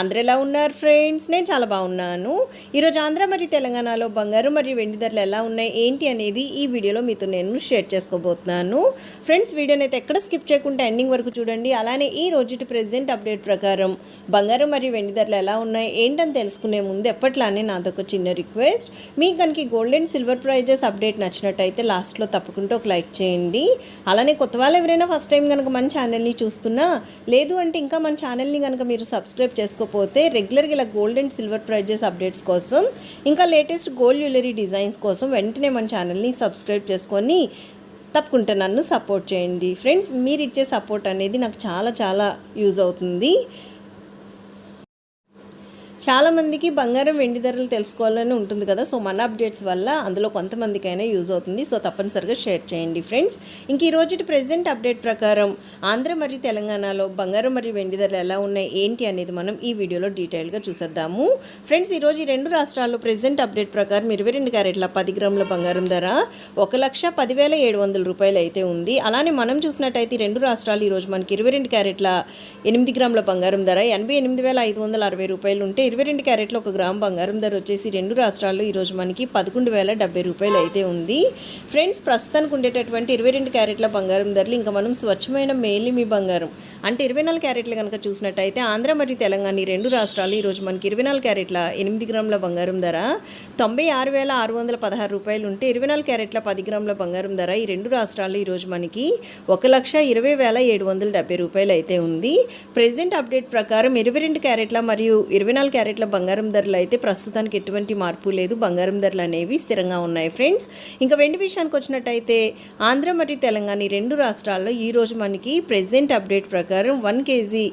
అందరు ఎలా ఉన్నారు ఫ్రెండ్స్? నేను చాలా బాగున్నాను. ఈరోజు ఆంధ్ర మరియు తెలంగాణలో బంగారు మరియు వెండి ధరలు ఎలా ఉన్నాయి? ఏంటి అనేది ఈ వీడియోలో మీతో నేను షేర్ చేసుకోబోతున్నాను. ఫ్రెండ్స్ వీడియోని అయితే ఎక్కడ స్కిప్ చేయకుండా ఎండింగ్ వరకు చూడండి. అలానే ఈ రోజుటి ప్రెసెంట్ అప్డేట్ ప్రకారం బంగారు మరియు వెండి ధరలు ఎలా ఉన్నాయి? ఏంటని తెలుసుకునే ముందు ఎప్పట్లానే నాదొక చిన్న రిక్వెస్ట్. మీకు కనుక gold and silver prices update నచ్చినట్టయితే లాస్ట్లో తప్పకుండా ఒక లైక్ చేయండి. అలానే కొత్త వాళ్ళు ఎవరైనా ఫస్ట్ టైం కనుక మన ఛానల్ని చూస్తున్నా లేదు అంటే ఇంకా మన ఛానల్ని కనుక మీరు సబ్స్క్రైబ్ చేసుకో చేసుకోకపోతే రెగ్యులర్గా ఇలా gold and silver prices updates కోసం ఇంకా లేటెస్ట్ గోల్డ్ జ్యువెలరీ డిజైన్స్ కోసం వెంటనే మన ఛానల్ని సబ్స్క్రైబ్ చేసుకొని తప్పకుండా నన్ను సపోర్ట్ చేయండి. ఫ్రెండ్స్ మీరు ఇచ్చే సపోర్ట్ అనేది నాకు చాలా చాలా యూజ్ అవుతుంది. చాలామందికి బంగారం వెండి ధరలు తెలుసుకోవాలని ఉంటుంది కదా. సో మన అప్డేట్స్ వల్ల అందులో కొంతమందికైనా యూజ్ అవుతుంది. సో తప్పనిసరిగా షేర్ చేయండి ఫ్రెండ్స్. ఇంక ఈరోజు ప్రజెంట్ అప్డేట్ ప్రకారం ఆంధ్ర మరియు తెలంగాణలో బంగారం మరియు వెండి ధరలు ఎలా ఉన్నాయి ఏంటి అనేది మనం ఈ వీడియోలో డీటెయిల్గా చూసేద్దాము. ఫ్రెండ్స్ ఈరోజు ఈ రెండు రాష్ట్రాల్లో ప్రెసెంట్ అప్డేట్ ప్రకారం ఇరవై రెండు క్యారెట్ల పది గ్రాముల బంగారం ధర ఒక లక్ష పదివేల ఏడు వందల రూపాయలు అయితే ఉంది. అలానే మనం చూసినట్టయితే రెండు రాష్ట్రాలు ఈరోజు మనకి ఇరవై రెండు క్యారెట్ల ఎనిమిది గ్రాముల బంగారం ధర ఎనభై ఎనిమిది వేల ఐదు వందల అరవై రూపాయలు ఉంటే ఇరవై రెండు క్యారెట్లు ఒక గ్రామ్ బంగారం ధర వచ్చేసి రెండు రాష్ట్రాల్లో ఈరోజు మనకి పదకొండు వేల డెబ్బై రూపాయలు అయితే ఉంది. ఫ్రెండ్స్ ప్రస్తుతానికి ఉండేటటువంటి ఇరవై రెండు క్యారెట్ల బంగారం ధరలు ఇంకా మనం స్వచ్ఛమైన మేలిమి బంగారం అంటే ఇరవై నాలుగు క్యారెట్లు కనుక చూసినట్టయితే ఆంధ్ర మరియు తెలంగాణ ఈ రెండు రాష్ట్రాలు ఈరోజు మనకి ఇరవై నాలుగు క్యారెట్ల ఎనిమిది గ్రాముల బంగారం ధర తొంభై ఆరు వేల ఆరు వందల పదహారు రూపాయలు ఉంటే ఇరవై నాలుగు క్యారెట్ల పది గ్రాముల బంగారం ధర ఈ రెండు రాష్ట్రాలు ఈరోజు మనకి ఒక లక్ష ఇరవై వేల ఏడు వందల డెబ్బై రూపాయలు అయితే ఉంది. ప్రెసెంట్ అప్డేట్ ప్రకారం ఇరవై రెండు క్యారెట్ల మరియు ఇరవై నాలుగు క్యారెట్ల బంగారం ధరలు అయితే ప్రస్తుతానికి ఎటువంటి మార్పు లేదు. బంగారం ధరలు అనేవి స్థిరంగా ఉన్నాయి ఫ్రెండ్స్. ఇంకా వెండి విషయానికి వచ్చినట్టయితే ఆంధ్ర మరియు తెలంగాణ ఈ రెండు రాష్ట్రాల్లో ఈరోజు మనకి ప్రెసెంట్ అప్డేట్ ప్రకారం వన్ కేజీ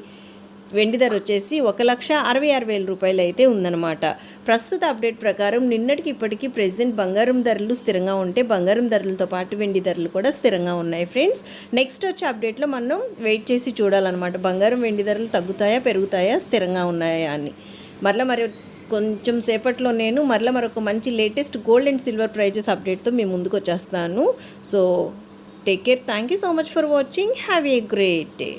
వెండి ధర వచ్చేసి ఒక లక్ష అరవై ఆరు వేల రూపాయలు అయితే ఉందన్నమాట. ప్రస్తుత అప్డేట్ ప్రకారం నిన్నటికి ఇప్పటికీ ప్రెసెంట్ బంగారం ధరలు స్థిరంగా ఉంటే బంగారం ధరలతో పాటు వెండి ధరలు కూడా స్థిరంగా ఉన్నాయి ఫ్రెండ్స్. నెక్స్ట్ వచ్చే అప్డేట్లో మనం వెయిట్ చేసి చూడాలన్నమాట. బంగారం వెండి ధరలు తగ్గుతాయా పెరుగుతాయా స్థిరంగా ఉన్నాయా అని. మరలా మరి కొంచెం సేపట్లో నేను మరలా మరొక మంచి latest gold and silver prices అప్డేట్తో మీ ముందుకు వచ్చేస్తాను. So take care. Thank you so much for watching. Have a great day.